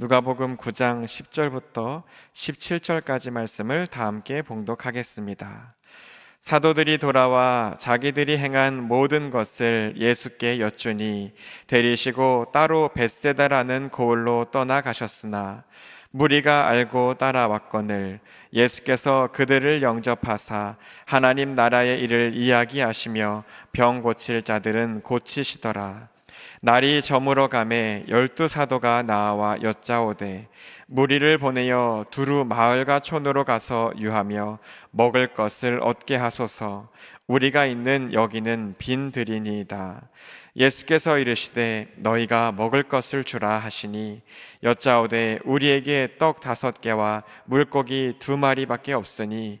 누가복음 9장 10절부터 17절까지 말씀을 다 함께 봉독하겠습니다. 사도들이 돌아와 자기들이 행한 모든 것을 예수께 여쭈니 데리시고 따로 벳세다라는 고을로 떠나가셨으나 무리가 알고 따라왔거늘 예수께서 그들을 영접하사 하나님 나라의 일을 이야기하시며 병 고칠 자들은 고치시더라. 날이 저물어 가매 열두 사도가 나와 여짜오되 무리를 보내어 두루 마을과 촌으로 가서 유하며 먹을 것을 얻게 하소서. 우리가 있는 여기는 빈 들이니이다. 예수께서 이르시되 너희가 먹을 것을 주라 하시니 여짜오되 우리에게 떡 다섯 개와 물고기 두 마리밖에 없으니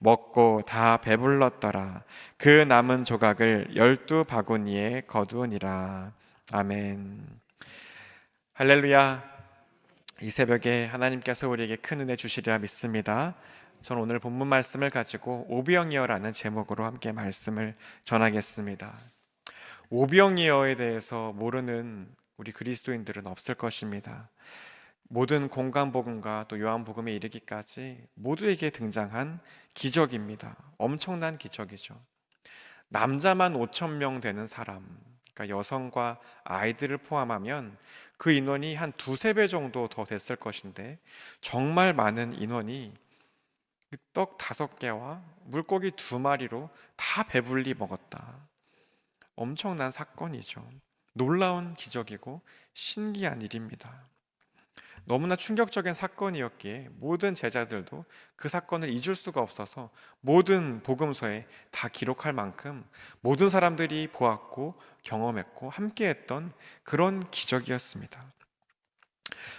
먹고 다 배불렀더라 그 남은 조각을 열두 바구니에 거두니라 아멘 할렐루야 이 새벽에 하나님께서 우리에게 큰 은혜 주시리라 믿습니다. 저는 오늘 본문 말씀을 가지고 오병이어라는 제목으로 함께 말씀을 전하겠습니다. 오병이어에 대해서 모르는 우리 그리스도인들은 없을 것입니다. 모든 공간 복음과 또 요한 복음에 이르기까지 모두에게 등장한 기적입니다. 엄청난 기적이죠. 남자만 5천 명 되는 사람, 그러니까 여성과 아이들을 포함하면 그 인원이 한 두세 배 정도 더 됐을 것인데 정말 많은 인원이 떡 다섯 개와 물고기 두 마리로 다 배불리 먹었다. 엄청난 사건이죠. 놀라운 기적이고 신기한 일입니다. 너무나 충격적인 사건이었기에 모든 제자들도 그 사건을 잊을 수가 없어서 모든 복음서에 다 기록할 만큼 모든 사람들이 보았고 경험했고 함께했던 그런 기적이었습니다.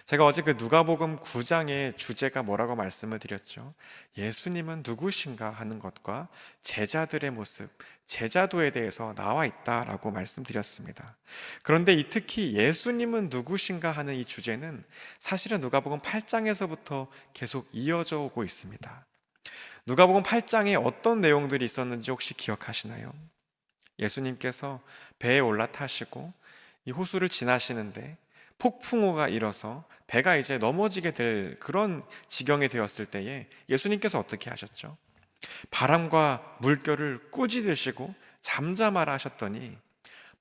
제가 어제 그 누가복음 9장의 주제가 뭐라고 말씀을 드렸죠. 예수님은 누구신가 하는 것과 제자들의 모습, 제자도에 대해서 나와 있다라고 말씀드렸습니다. 그런데 이 특히 예수님은 누구신가 하는 이 주제는 사실은 누가복음 8장에서부터 계속 이어져 오고 있습니다. 누가복음 8장에 어떤 내용들이 있었는지 혹시 기억하시나요? 예수님께서 배에 올라타시고 이 호수를 지나시는데 폭풍우가 일어서 배가 이제 넘어지게 될 그런 지경이 되었을 때에 예수님께서 어떻게 하셨죠? 바람과 물결을 꾸짖으시고 잠잠하라 하셨더니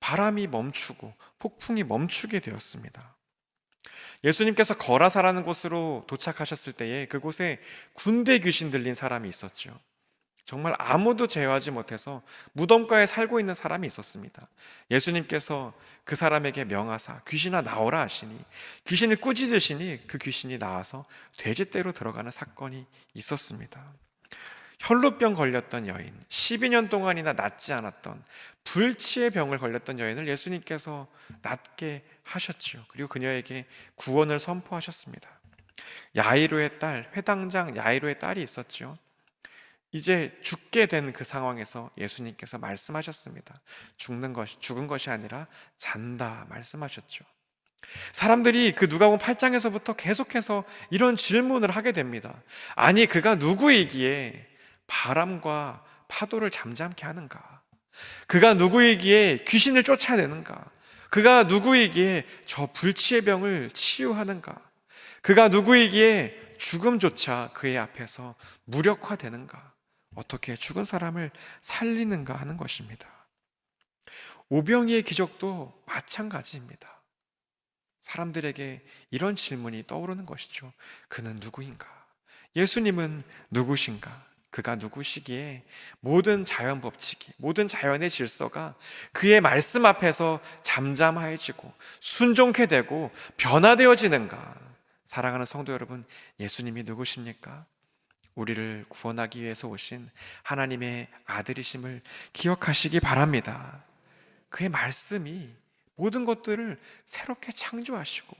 바람이 멈추고 폭풍이 멈추게 되었습니다. 예수님께서 거라사라는 곳으로 도착하셨을 때에 그곳에 군대 귀신 들린 사람이 있었죠. 정말 아무도 제어하지 못해서 무덤가에 살고 있는 사람이 있었습니다. 예수님께서 그 사람에게 명하사 귀신아 나오라 하시니 귀신을 꾸짖으시니 그 귀신이 나와서 돼지떼로 들어가는 사건이 있었습니다. 혈루병 걸렸던 여인, 12년 동안이나 낫지 않았던 불치의 병을 걸렸던 여인을 예수님께서 낫게 하셨지요. 그리고 그녀에게 구원을 선포하셨습니다. 야이로의 딸, 회당장 야이로의 딸이 있었죠. 이제 죽게 된 그 상황에서 예수님께서 말씀하셨습니다. 죽는 것이 죽은 것이 아니라 잔다 말씀하셨죠. 사람들이 그 누가복음 8장에서부터 계속해서 이런 질문을 하게 됩니다. 아니 그가 누구이기에 바람과 파도를 잠잠케 하는가? 그가 누구이기에 귀신을 쫓아내는가? 그가 누구이기에 저 불치의 병을 치유하는가? 그가 누구이기에 죽음조차 그의 앞에서 무력화되는가? 어떻게 죽은 사람을 살리는가 하는 것입니다. 오병이의 기적도 마찬가지입니다. 사람들에게 이런 질문이 떠오르는 것이죠. 그는 누구인가? 예수님은 누구신가? 그가 누구시기에 모든 자연 법칙이, 모든 자연의 질서가 그의 말씀 앞에서 잠잠해지고 순종케 되고 변화되어지는가? 사랑하는 성도 여러분, 예수님이 누구십니까? 우리를 구원하기 위해서 오신 하나님의 아들이심을 기억하시기 바랍니다. 그의 말씀이 모든 것들을 새롭게 창조하시고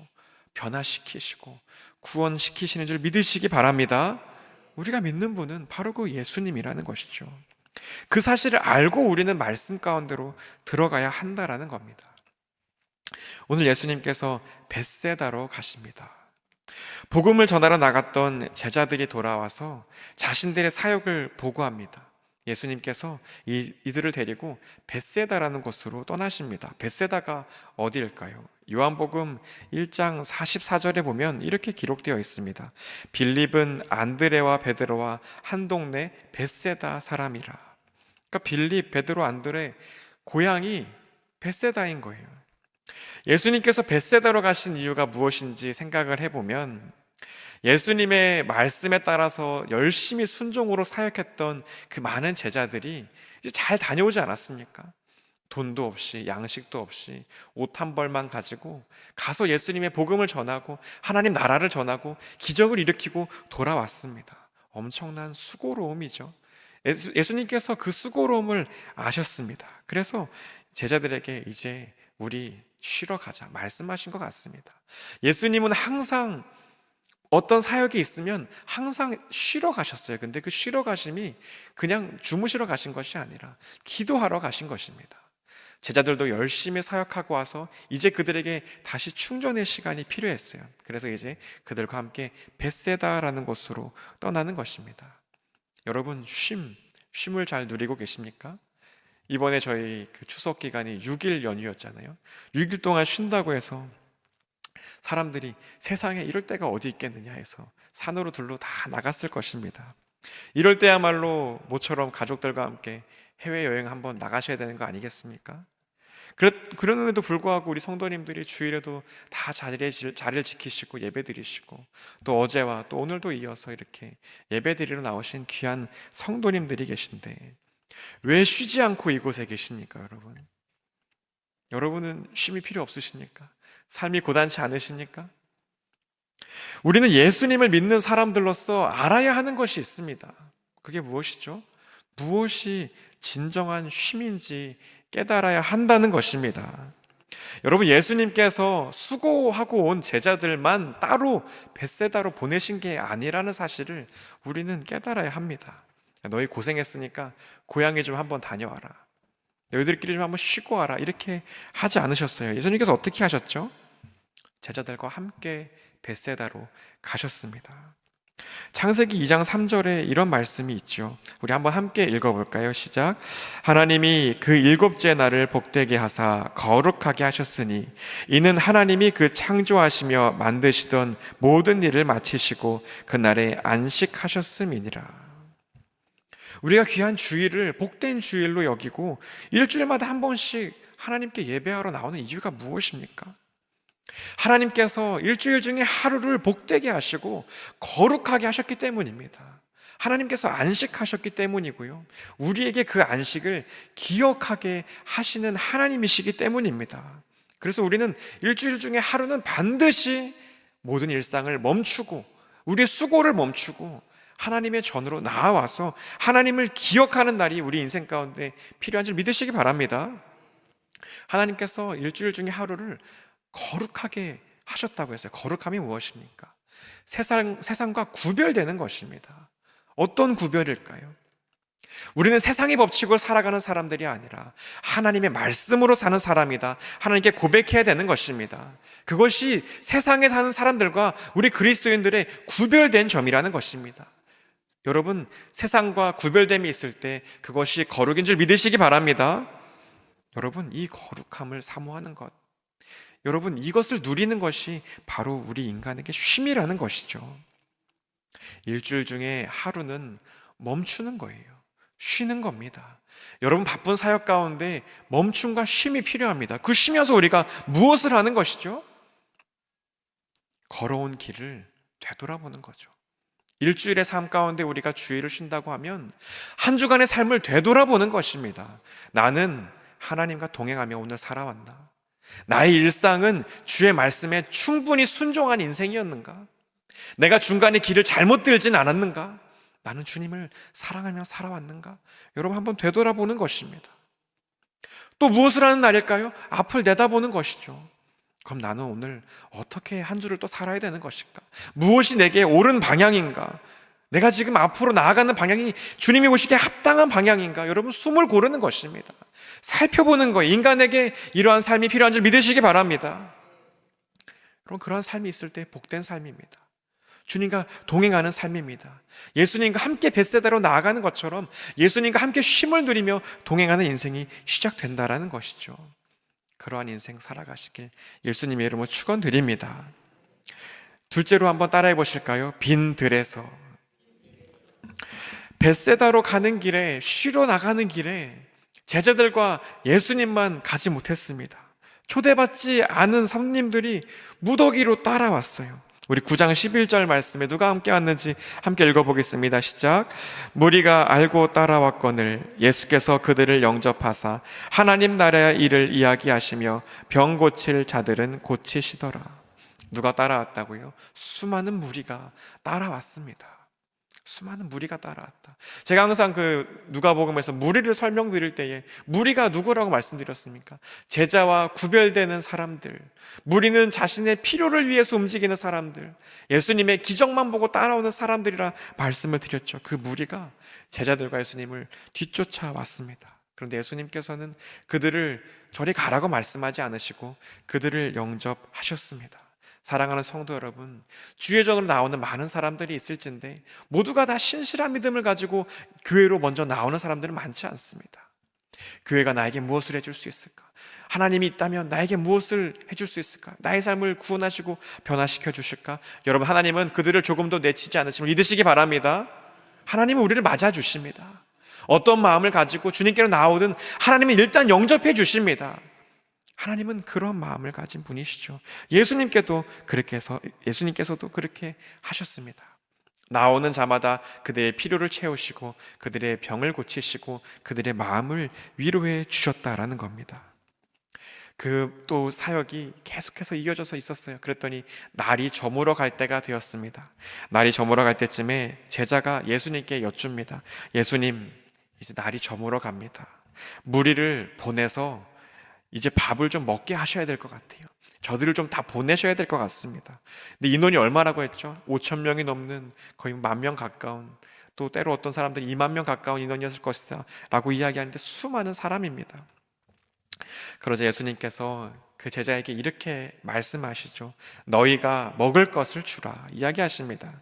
변화시키시고 구원시키시는 줄 믿으시기 바랍니다. 우리가 믿는 분은 바로 그 예수님이라는 것이죠. 그 사실을 알고 우리는 말씀 가운데로 들어가야 한다라는 겁니다. 오늘 예수님께서 벳세다로 가십니다. 복음을 전하러 나갔던 제자들이 돌아와서 자신들의 사역을 보고합니다. 예수님께서 이, 이들을 데리고 벳세다라는 곳으로 떠나십니다. 벳세다가 어디일까요? 요한복음 1장 44절에 보면 이렇게 기록되어 있습니다. 빌립은 안드레와 베드로와 한 동네 벳세다 사람이라. 그러니까 빌립, 베드로, 안드레 고향이 벳세다인 거예요. 예수님께서 벳세다로 가신 이유가 무엇인지 생각을 해보면 예수님의 말씀에 따라서 열심히 순종으로 사역했던 그 많은 제자들이 이제 잘 다녀오지 않았습니까? 돈도 없이 양식도 없이 옷 한 벌만 가지고 가서 예수님의 복음을 전하고 하나님 나라를 전하고 기적을 일으키고 돌아왔습니다. 엄청난 수고로움이죠. 예수- 예수님께서 그 수고로움을 아셨습니다. 그래서 제자들에게 이제 우리 쉬러 가자 말씀하신 것 같습니다. 예수님은 항상 어떤 사역이 있으면 항상 쉬러 가셨어요. 근데 그 쉬러 가심이 그냥 주무시러 가신 것이 아니라 기도하러 가신 것입니다. 제자들도 열심히 사역하고 와서 이제 그들에게 다시 충전의 시간이 필요했어요. 그래서 이제 그들과 함께 벳세다라는 곳으로 떠나는 것입니다. 여러분 쉼, 쉼을 잘 누리고 계십니까? 이번에 저희 그 추석 기간이 6일 연휴였잖아요. 6일 동안 쉰다고 해서 사람들이 세상에 이럴 때가 어디 있겠느냐 해서 산으로 들로 다 나갔을 것입니다. 이럴 때야말로 모처럼 가족들과 함께 해외여행 한번 나가셔야 되는 거 아니겠습니까? 그럼에도 불구하고 우리 성도님들이 주일에도 다 자리를 지키시고 예배 드리시고 또 어제와 또 오늘도 이어서 이렇게 예배 드리러 나오신 귀한 성도님들이 계신데 왜 쉬지 않고 이곳에 계십니까, 여러분? 여러분은 쉼이 필요 없으십니까? 삶이 고단치 않으십니까? 우리는 예수님을 믿는 사람들로서 알아야 하는 것이 있습니다. 그게 무엇이죠? 무엇이 진정한 쉼인지 깨달아야 한다는 것입니다. 여러분, 예수님께서 수고하고 온 제자들만 따로 벳세다로 보내신 게 아니라는 사실을 우리는 깨달아야 합니다. 너희 고생했으니까 고향에 좀 한번 다녀와라. 너희들끼리 좀 한번 쉬고 와라. 이렇게 하지 않으셨어요. 예수님께서 어떻게 하셨죠? 제자들과 함께 벳세다로 가셨습니다. 창세기 2장 3절에 이런 말씀이 있죠. 우리 한번 함께 읽어볼까요? 시작. 하나님이 그 일곱째 날을 복되게 하사 거룩하게 하셨으니 이는 하나님이 그 창조하시며 만드시던 모든 일을 마치시고 그 날에 안식하셨음이니라. 우리가 귀한 주일을 복된 주일로 여기고 일주일마다 한 번씩 하나님께 예배하러 나오는 이유가 무엇입니까? 하나님께서 일주일 중에 하루를 복되게 하시고 거룩하게 하셨기 때문입니다. 하나님께서 안식하셨기 때문이고요. 우리에게 그 안식을 기억하게 하시는 하나님이시기 때문입니다. 그래서 우리는 일주일 중에 하루는 반드시 모든 일상을 멈추고 우리의 수고를 멈추고 하나님의 전으로 나아와서 하나님을 기억하는 날이 우리 인생 가운데 필요한 줄 믿으시기 바랍니다. 하나님께서 일주일 중에 하루를 거룩하게 하셨다고 했어요. 거룩함이 무엇입니까? 세상, 세상과 구별되는 것입니다. 어떤 구별일까요? 우리는 세상의 법칙으로 살아가는 사람들이 아니라 하나님의 말씀으로 사는 사람이다. 하나님께 고백해야 되는 것입니다. 그것이 세상에 사는 사람들과 우리 그리스도인들의 구별된 점이라는 것입니다. 여러분, 세상과 구별됨이 있을 때 그것이 거룩인 줄 믿으시기 바랍니다. 여러분, 이 거룩함을 사모하는 것. 여러분, 이것을 누리는 것이 바로 우리 인간에게 쉼이라는 것이죠. 일주일 중에 하루는 멈추는 거예요. 쉬는 겁니다. 여러분, 바쁜 사역 가운데 멈춤과 쉼이 필요합니다. 그 쉬면서 우리가 무엇을 하는 것이죠? 걸어온 길을 되돌아보는 거죠. 일주일의 삶 가운데 우리가 주일을 쉰다고 하면 한 주간의 삶을 되돌아보는 것입니다. 나는 하나님과 동행하며 오늘 살아왔나? 나의 일상은 주의 말씀에 충분히 순종한 인생이었는가? 내가 중간에 길을 잘못 들진 않았는가? 나는 주님을 사랑하며 살아왔는가? 여러분 한번 되돌아보는 것입니다. 또 무엇을 하는 날일까요? 앞을 내다보는 것이죠. 그럼 나는 오늘 어떻게 한 주를 또 살아야 되는 것일까? 무엇이 내게 옳은 방향인가? 내가 지금 앞으로 나아가는 방향이 주님이 보시기에 합당한 방향인가? 여러분 숨을 고르는 것입니다. 살펴보는 거예요. 인간에게 이러한 삶이 필요한 줄 믿으시기 바랍니다. 여러분 그러한 삶이 있을 때 복된 삶입니다. 주님과 동행하는 삶입니다. 예수님과 함께 벳세다로 나아가는 것처럼 예수님과 함께 쉼을 누리며 동행하는 인생이 시작된다라는 것이죠. 그러한 인생 살아가시길 예수님의 이름으로 축원드립니다. 둘째로 한번 따라해 보실까요? 빈 들에서 벳세다로 가는 길에 쉬러 나가는 길에 제자들과 예수님만 가지 못했습니다. 초대받지 않은 손님들이 무더기로 따라왔어요. 우리 9장 11절 말씀에 누가 함께 왔는지 함께 읽어보겠습니다. 시작. 무리가 알고 따라왔거늘 예수께서 그들을 영접하사 하나님 나라의 일을 이야기하시며 병 고칠 자들은 고치시더라. 누가 따라왔다고요? 수많은 무리가 따라왔습니다. 수많은 무리가 따라왔다. 제가 항상 그 누가복음에서 무리를 설명드릴 때에 무리가 누구라고 말씀드렸습니까? 제자와 구별되는 사람들. 무리는 자신의 필요를 위해서 움직이는 사람들. 예수님의 기적만 보고 따라오는 사람들이라 말씀을 드렸죠. 그 무리가 제자들과 예수님을 뒤쫓아 왔습니다. 그런데 예수님께서는 그들을 저리 가라고 말씀하지 않으시고 그들을 영접하셨습니다. 사랑하는 성도 여러분, 주의 전으로 나오는 많은 사람들이 있을진데 모두가 다 신실한 믿음을 가지고 교회로 먼저 나오는 사람들은 많지 않습니다. 교회가 나에게 무엇을 해줄 수 있을까? 하나님이 있다면 나에게 무엇을 해줄 수 있을까? 나의 삶을 구원하시고 변화시켜 주실까? 여러분, 하나님은 그들을 조금도 내치지 않으시면 믿으시기 바랍니다. 하나님은 우리를 맞아 주십니다. 어떤 마음을 가지고 주님께로 나오든 하나님은 일단 영접해 주십니다. 하나님은 그런 마음을 가진 분이시죠. 예수님께도 그렇게 해서 예수님께서도 그렇게 하셨습니다. 나오는 자마다 그들의 필요를 채우시고 그들의 병을 고치시고 그들의 마음을 위로해 주셨다라는 겁니다. 그 또 사역이 계속해서 이어져서 있었어요. 그랬더니 날이 저물어 갈 때가 되었습니다. 날이 저물어 갈 때쯤에 제자가 예수님께 여쭙니다. 예수님, 이제 날이 저물어 갑니다. 무리를 보내서 이제 밥을 좀 먹게 하셔야 될 것 같아요. 저들을 좀 다 보내셔야 될 것 같습니다. 근데 인원이 얼마라고 했죠? 5천 명이 넘는 거의 만 명 가까운 또 때로 어떤 사람들이 2만 명 가까운 인원이었을 것이다 라고 이야기하는데 수많은 사람입니다. 그러자 예수님께서 그 제자에게 이렇게 말씀하시죠. 너희가 먹을 것을 주라 이야기하십니다.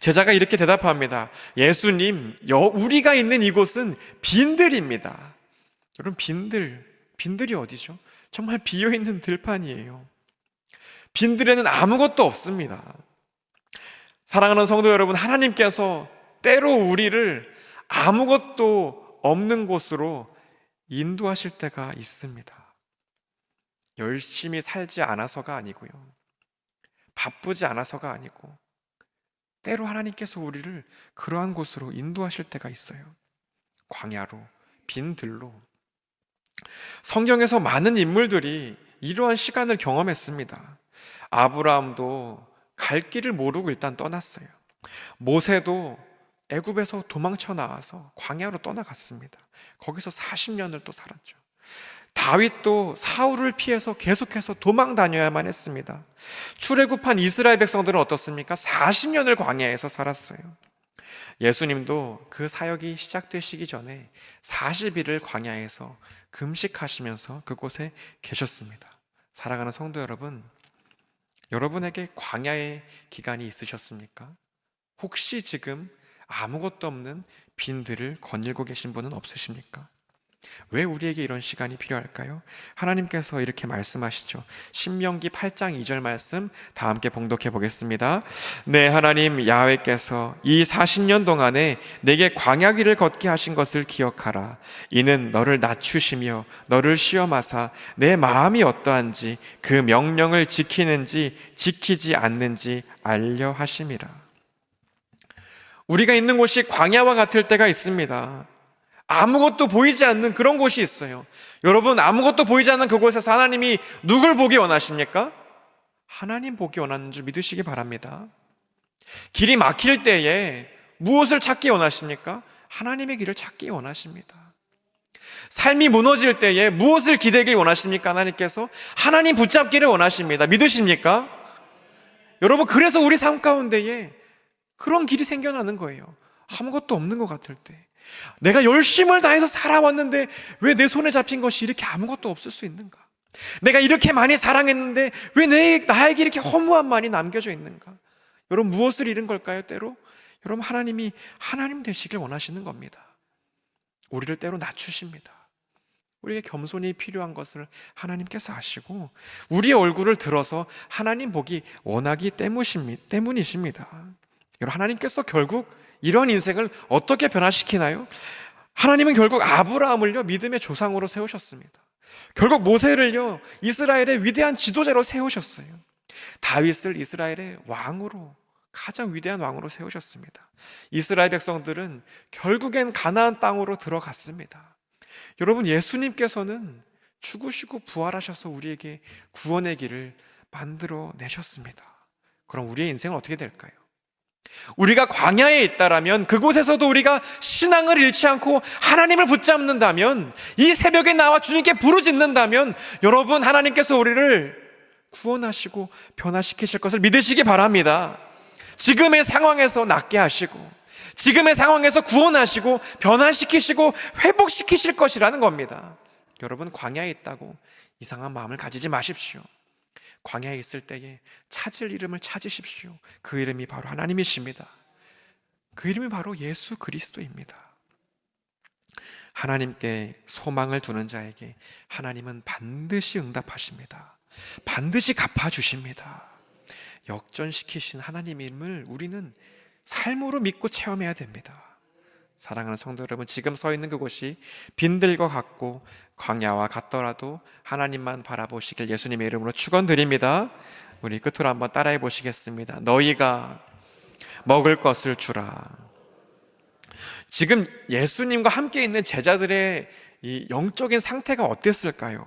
제자가 이렇게 대답합니다. 예수님, 우리가 있는 이곳은 빈들입니다. 여러분 빈들 빈들이 어디죠? 정말 비어 있는 들판이에요. 빈들에는 아무것도 없습니다. 사랑하는 성도 여러분, 하나님께서 때로 우리를 아무것도 없는 곳으로 인도하실 때가 있습니다. 열심히 살지 않아서가 아니고요. 바쁘지 않아서가 아니고, 때로 하나님께서 우리를 그러한 곳으로 인도하실 때가 있어요. 광야로, 빈들로. 성경에서 많은 인물들이 이러한 시간을 경험했습니다. 아브라함도 갈 길을 모르고 일단 떠났어요. 모세도 애굽에서 도망쳐 나와서 광야로 떠나갔습니다. 거기서 40년을 또 살았죠. 다윗도 사울을 피해서 계속해서 도망 다녀야만 했습니다. 출애굽한 이스라엘 백성들은 어떻습니까? 40년을 광야에서 살았어요. 예수님도 그 사역이 시작되시기 전에 40일을 광야에서 금식하시면서 그곳에 계셨습니다. 사랑하는 성도 여러분, 여러분에게 광야의 기간이 있으셨습니까? 혹시 지금 아무것도 없는 빈들을 거닐고 계신 분은 없으십니까? 왜 우리에게 이런 시간이 필요할까요? 하나님께서 이렇게 말씀하시죠. 신명기 8장 2절 말씀 다 함께 봉독해 보겠습니다. 네, 하나님 야훼께서 이 40년 동안에 내게 광야길을 걷게 하신 것을 기억하라. 이는 너를 낮추시며 너를 시험하사 내 마음이 어떠한지 그 명령을 지키는지 지키지 않는지 알려 하심이라. 우리가 있는 곳이 광야와 같을 때가 있습니다. 아무것도 보이지 않는 그런 곳이 있어요. 여러분, 아무것도 보이지 않는 그곳에서 하나님이 누굴 보기 원하십니까? 하나님 보기 원하는 줄 믿으시기 바랍니다. 길이 막힐 때에 무엇을 찾기 원하십니까? 하나님의 길을 찾기 원하십니다. 삶이 무너질 때에 무엇을 기대길 원하십니까? 하나님께서 하나님 붙잡기를 원하십니다. 믿으십니까? 여러분, 그래서 우리 삶 가운데에 그런 길이 생겨나는 거예요. 아무것도 없는 것 같을 때. 내가 열심을 다해서 살아왔는데 왜 내 손에 잡힌 것이 이렇게 아무것도 없을 수 있는가? 내가 이렇게 많이 사랑했는데 왜 내, 나에게 이렇게 허무한 말이 남겨져 있는가? 여러분, 무엇을 잃은 걸까요, 때로? 여러분, 하나님이 하나님 되시길 원하시는 겁니다. 우리를 때로 낮추십니다. 우리에게 겸손이 필요한 것을 하나님께서 아시고 우리의 얼굴을 들어서 하나님 보기 원하기 때문이십니- 때문이십니다. 여러분 하나님께서 결국 이러한 인생을 어떻게 변화시키나요? 하나님은 결국 아브라함을요 믿음의 조상으로 세우셨습니다. 결국 모세를요 이스라엘의 위대한 지도자로 세우셨어요. 다윗을 이스라엘의 왕으로 가장 위대한 왕으로 세우셨습니다. 이스라엘 백성들은 결국엔 가나안 땅으로 들어갔습니다. 여러분 예수님께서는 죽으시고 부활하셔서 우리에게 구원의 길을 만들어 내셨습니다. 그럼 우리의 인생은 어떻게 될까요? 우리가 광야에 있다라면 그곳에서도 우리가 신앙을 잃지 않고 하나님을 붙잡는다면 이 새벽에 나와 주님께 부르짖는다면 여러분 하나님께서 우리를 구원하시고 변화시키실 것을 믿으시기 바랍니다. 지금의 상황에서 낫게 하시고 지금의 상황에서 구원하시고 변화시키시고 회복시키실 것이라는 겁니다. 여러분 광야에 있다고 이상한 마음을 가지지 마십시오. 광야에 있을 때에 찾을 이름을 찾으십시오. 그 이름이 바로 하나님이십니다. 그 이름이 바로 예수 그리스도입니다. 하나님께 소망을 두는 자에게 하나님은 반드시 응답하십니다. 반드시 갚아주십니다. 역전시키신 하나님임을 우리는 삶으로 믿고 체험해야 됩니다. 사랑하는 성도 여러분, 지금 서 있는 그곳이 빈들과 같고 광야와 같더라도 하나님만 바라보시길 예수님의 이름으로 축원드립니다. 우리 끝으로 한번 따라해 보시겠습니다. 너희가 먹을 것을 주라. 지금 예수님과 함께 있는 제자들의 이 영적인 상태가 어땠을까요?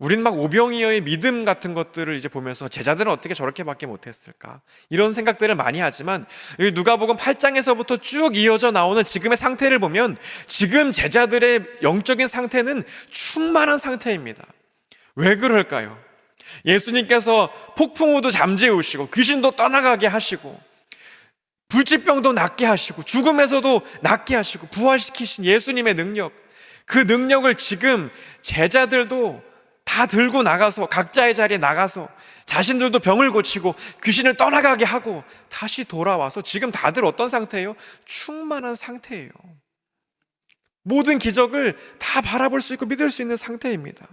우리는 막 오병이어의 믿음 같은 것들을 이제 보면서 제자들은 어떻게 저렇게밖에 못했을까 이런 생각들을 많이 하지만 누가복음 8장에서부터 쭉 이어져 나오는 지금의 상태를 보면 지금 제자들의 영적인 상태는 충만한 상태입니다. 왜 그럴까요? 예수님께서 폭풍우도 잠재우시고 귀신도 떠나가게 하시고 불치병도 낫게 하시고 죽음에서도 낫게 하시고 부활시키신 예수님의 능력 그 능력을 지금 제자들도 다 들고 나가서 각자의 자리에 나가서 자신들도 병을 고치고 귀신을 떠나가게 하고 다시 돌아와서 지금 다들 어떤 상태예요? 충만한 상태예요. 모든 기적을 다 바라볼 수 있고 믿을 수 있는 상태입니다.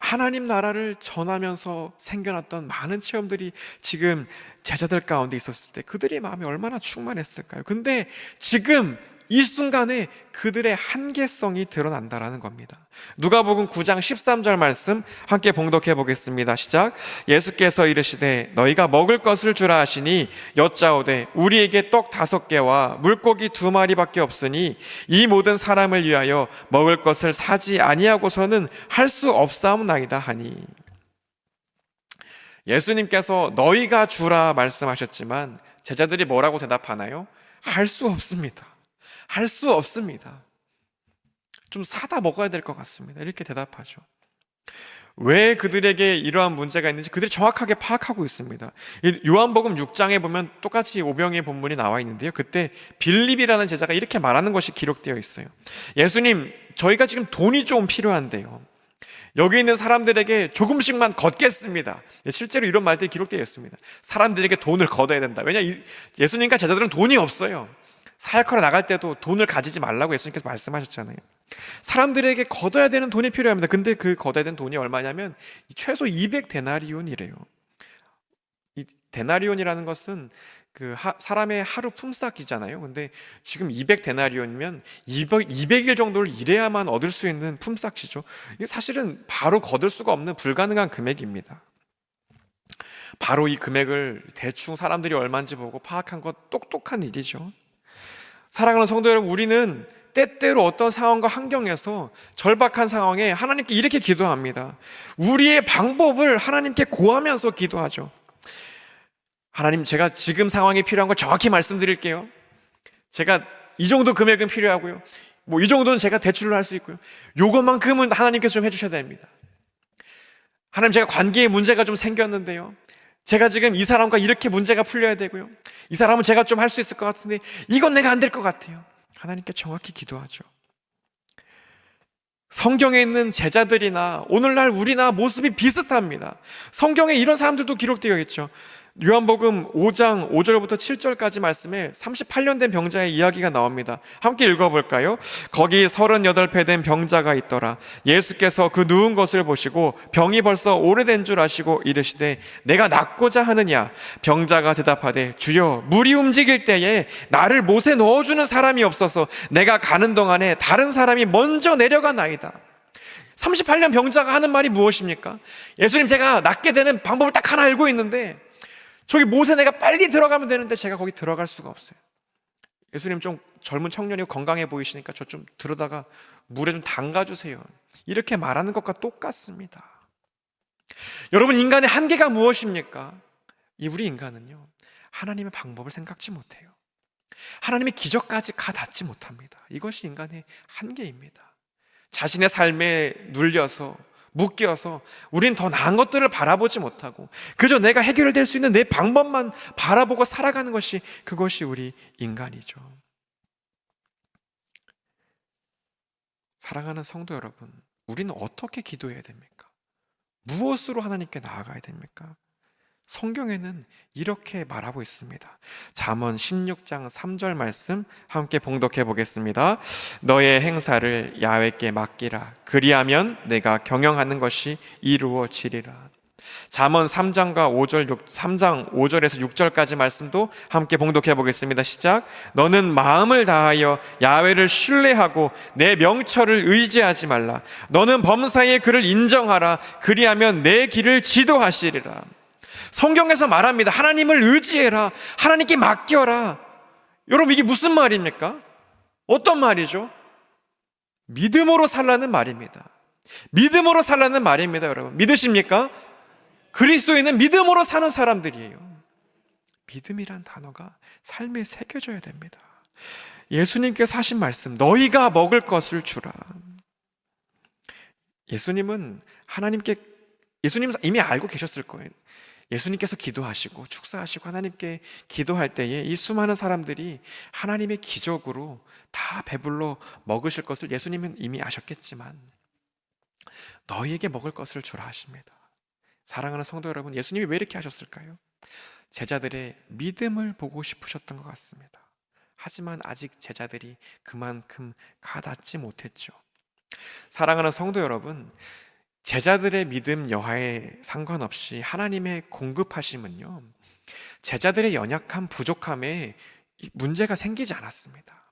하나님 나라를 전하면서 생겨났던 많은 체험들이 지금 제자들 가운데 있었을 때 그들의 마음이 얼마나 충만했을까요? 근데 지금 이 순간에 그들의 한계성이 드러난다라는 겁니다. 누가복음 9장 13절 말씀 함께 봉독해 보겠습니다. 시작. 예수께서 이르시되 너희가 먹을 것을 주라 하시니 여짜오되 우리에게 떡 다섯 개와 물고기 두 마리밖에 없으니 이 모든 사람을 위하여 먹을 것을 사지 아니하고서는 할 수 없사옵나이다 하니 예수님께서 너희가 주라 말씀하셨지만 제자들이 뭐라고 대답하나요? 할 수 없습니다. 할 수 없습니다. 좀 사다 먹어야 될 것 같습니다. 이렇게 대답하죠. 왜 그들에게 이러한 문제가 있는지 그들이 정확하게 파악하고 있습니다. 이 요한복음 6장에 보면 똑같이 오병의 본문이 나와 있는데요. 그때 빌립이라는 제자가 이렇게 말하는 것이 기록되어 있어요. 예수님, 저희가 지금 돈이 좀 필요한데요. 여기 있는 사람들에게 조금씩만 걷겠습니다. 실제로 이런 말들이 기록되어 있습니다. 사람들에게 돈을 걷어야 된다. 왜냐, 이- 예수님과 제자들은 돈이 없어요. 사역하러 나갈 때도 돈을 가지지 말라고 예수님께서 말씀하셨잖아요. 사람들에게 걷어야 되는 돈이 필요합니다. 근데 그 걷어야 되는 돈이 얼마냐면 최소 200 데나리온이래요. 이 데나리온이라는 것은 그 하- 사람의 하루 품삯이잖아요. 근데 지금 200 데나리온이면 200, 200일 정도를 일해야만 얻을 수 있는 품삯이죠. 이게 사실은 바로 거둘 수가 없는 불가능한 금액입니다. 바로 이 금액을 대충 사람들이 얼마인지 보고 파악한 것 똑똑한 일이죠. 사랑하는 성도 여러분, 우리는 때때로 어떤 상황과 환경에서 절박한 상황에 하나님께 이렇게 기도합니다. 우리의 방법을 하나님께 고하면서 기도하죠. 하나님, 제가 지금 상황에 필요한 걸 정확히 말씀드릴게요. 제가 이 정도 금액은 필요하고요. 뭐 이 정도는 제가 대출을 할 수 있고요. 요것만큼은 하나님께서 좀 해주셔야 됩니다. 하나님 제가 관계에 문제가 좀 생겼는데요. 제가 지금 이 사람과 이렇게 문제가 풀려야 되고요. 이 사람은 제가 좀 할 수 있을 것 같은데 이건 내가 안 될 것 같아요. 하나님께 정확히 기도하죠. 성경에 있는 제자들이나 오늘날 우리나 모습이 비슷합니다. 성경에 이런 사람들도 기록되어 있죠. 요한복음 5장 5절부터 7절까지 말씀에 38년 된 병자의 이야기가 나옵니다. 함께 읽어볼까요? 거기 38배 된 병자가 있더라. 예수께서 그 누운 것을 보시고 병이 벌써 오래된 줄 아시고 이르시되 내가 낫고자 하느냐? 병자가 대답하되 주여 물이 움직일 때에 나를 못에 넣어주는 사람이 없어서 내가 가는 동안에 다른 사람이 먼저 내려가나이다. 38년 병자가 하는 말이 무엇입니까? 예수님 제가 낫게 되는 방법을 딱 하나 알고 있는데 저기 못에 내가 빨리 들어가면 되는데 제가 거기 들어갈 수가 없어요. 예수님 좀 젊은 청년이고 건강해 보이시니까 저 좀 들어다가 물에 좀 담가주세요. 이렇게 말하는 것과 똑같습니다. 여러분, 인간의 한계가 무엇입니까? 이 우리 인간은요, 하나님의 방법을 생각지 못해요. 하나님의 기적까지 가 닿지 못합니다. 이것이 인간의 한계입니다. 자신의 삶에 눌려서 묶여서 우린 더 나은 것들을 바라보지 못하고 그저 내가 해결될 수 있는 내 방법만 바라보고 살아가는 것이 그것이 우리 인간이죠. 사랑하는 성도 여러분, 우리는 어떻게 기도해야 됩니까? 무엇으로 하나님께 나아가야 됩니까? 성경에는 이렇게 말하고 있습니다. 잠언 16장 3절 말씀 함께 봉독해 보겠습니다. 너의 행사를 야훼께 맡기라. 그리하면 내가 경영하는 것이 이루어지리라. 잠언 3장과 5절 6, 3장 5절에서 6절까지 말씀도 함께 봉독해 보겠습니다. 시작. 너는 마음을 다하여 야훼를 신뢰하고 내 명철을 의지하지 말라. 너는 범사의 그를 인정하라. 그리하면 내 길을 지도하시리라. 성경에서 말합니다. 하나님을 의지해라. 하나님께 맡겨라. 여러분, 이게 무슨 말입니까? 어떤 말이죠? 믿음으로 살라는 말입니다. 믿음으로 살라는 말입니다, 여러분. 믿으십니까? 그리스도인은 믿음으로 사는 사람들이에요. 믿음이란 단어가 삶에 새겨져야 됩니다. 예수님께서 하신 말씀, 너희가 먹을 것을 주라. 예수님은 하나님께, 예수님은 이미 알고 계셨을 거예요. 예수님께서 기도하시고 축사하시고 하나님께 기도할 때에 이 수많은 사람들이 하나님의 기적으로 다 배불러 먹으실 것을 예수님은 이미 아셨겠지만 너희에게 먹을 것을 주라 하십니다. 사랑하는 성도 여러분, 예수님이 왜 이렇게 하셨을까요? 제자들의 믿음을 보고 싶으셨던 것 같습니다. 하지만 아직 제자들이 그만큼 가닿지 못했죠. 사랑하는 성도 여러분, 제자들의 믿음 여하에 상관없이 하나님의 공급하심은요, 제자들의 연약함, 부족함에 문제가 생기지 않았습니다.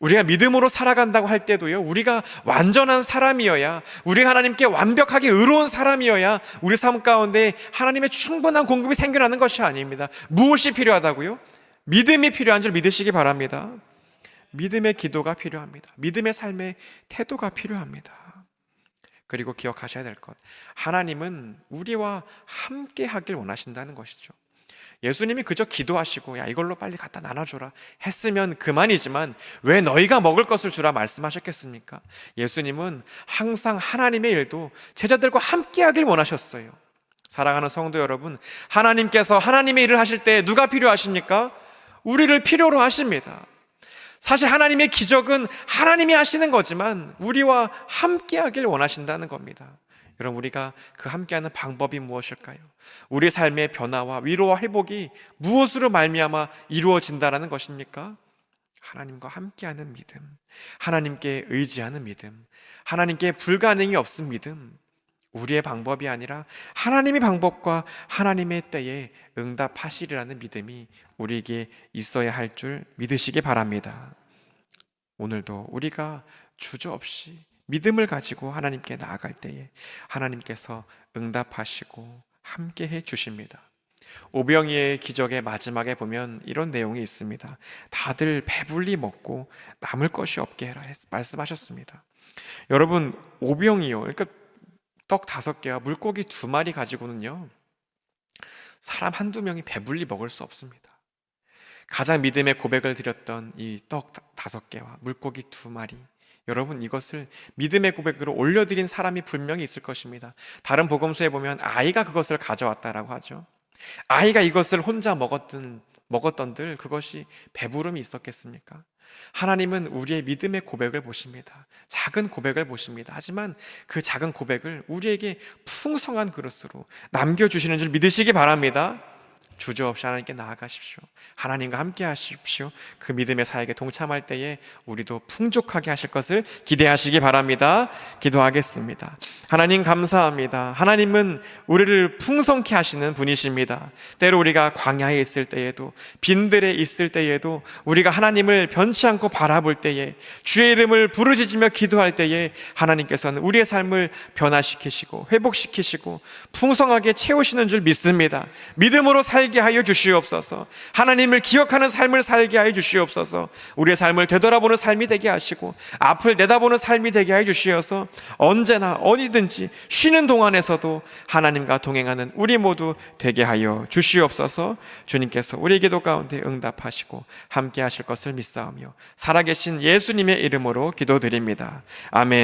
우리가 믿음으로 살아간다고 할 때도요, 우리가 완전한 사람이어야, 우리 하나님께 완벽하게 의로운 사람이어야 우리 삶 가운데 하나님의 충분한 공급이 생겨나는 것이 아닙니다. 무엇이 필요하다고요? 믿음이 필요한 줄 믿으시기 바랍니다. 믿음의 기도가 필요합니다. 믿음의 삶의 태도가 필요합니다. 그리고 기억하셔야 될 것. 하나님은 우리와 함께 하길 원하신다는 것이죠. 예수님이 그저 기도하시고 야 이걸로 빨리 갖다 나눠줘라 했으면 그만이지만 왜 너희가 먹을 것을 주라 말씀하셨겠습니까? 예수님은 항상 하나님의 일도 제자들과 함께 하길 원하셨어요. 사랑하는 성도 여러분, 하나님께서 하나님의 일을 하실 때 누가 필요하십니까? 우리를 필요로 하십니다. 사실 하나님의 기적은 하나님이 하시는 거지만 우리와 함께 하길 원하신다는 겁니다. 여러분 우리가 그 함께하는 방법이 무엇일까요? 우리 삶의 변화와 위로와 회복이 무엇으로 말미암아 이루어진다라는 것입니까? 하나님과 함께하는 믿음, 하나님께 의지하는 믿음, 하나님께 불가능이 없은 믿음. 우리의 방법이 아니라 하나님의 방법과 하나님의 때에 응답하시리라는 믿음이 우리에게 있어야 할 줄 믿으시기 바랍니다. 오늘도 우리가 주저없이 믿음을 가지고 하나님께 나아갈 때에 하나님께서 응답하시고 함께 해 주십니다. 오병이의 기적의 마지막에 보면 이런 내용이 있습니다. 다들 배불리 먹고 남을 것이 없게 해라 말씀하셨습니다. 여러분 오병이요. 그러니까 떡 다섯 개와 물고기 두 마리 가지고는요. 사람 한두 명이 배불리 먹을 수 없습니다. 가장 믿음의 고백을 드렸던 이 떡 다섯 개와 물고기 두 마리. 여러분 이것을 믿음의 고백으로 올려드린 사람이 분명히 있을 것입니다. 다른 복음서에 보면 아이가 그것을 가져왔다라고 하죠. 아이가 이것을 혼자 먹었던 먹었던들 그것이 배부름이 있었겠습니까? 하나님은 우리의 믿음의 고백을 보십니다. 작은 고백을 보십니다. 하지만 그 작은 고백을 우리에게 풍성한 그릇으로 남겨주시는 줄 믿으시기 바랍니다. 주저없이 하나님께 나아가십시오. 하나님과 함께 하십시오. 그 믿음의 사역에 동참할 때에 우리도 풍족하게 하실 것을 기대하시기 바랍니다. 기도하겠습니다. 하나님 감사합니다. 하나님은 우리를 풍성케 하시는 분이십니다. 때로 우리가 광야에 있을 때에도 빈들에 있을 때에도 우리가 하나님을 변치 않고 바라볼 때에 주의 이름을 부르짖으며 기도할 때에 하나님께서는 우리의 삶을 변화시키시고 회복시키시고 풍성하게 채우시는 줄 믿습니다. 믿음으로 살게 하여 주시옵소서. 하나님을 기억하는 삶을 살게 하여 주시옵소서. 우리의 삶을 되돌아보는 삶이 되게 하시고 앞을 내다보는 삶이 되게 하여 주시어서 언제나 어디든지 쉬는 동안에서도 하나님과 동행하는 우리 모두 되게 하여 주시옵소서. 주님께서 우리 기도 가운데 응답하시고 함께 하실 것을 믿사오며 살아계신 예수님의 이름으로 기도드립니다. 아멘.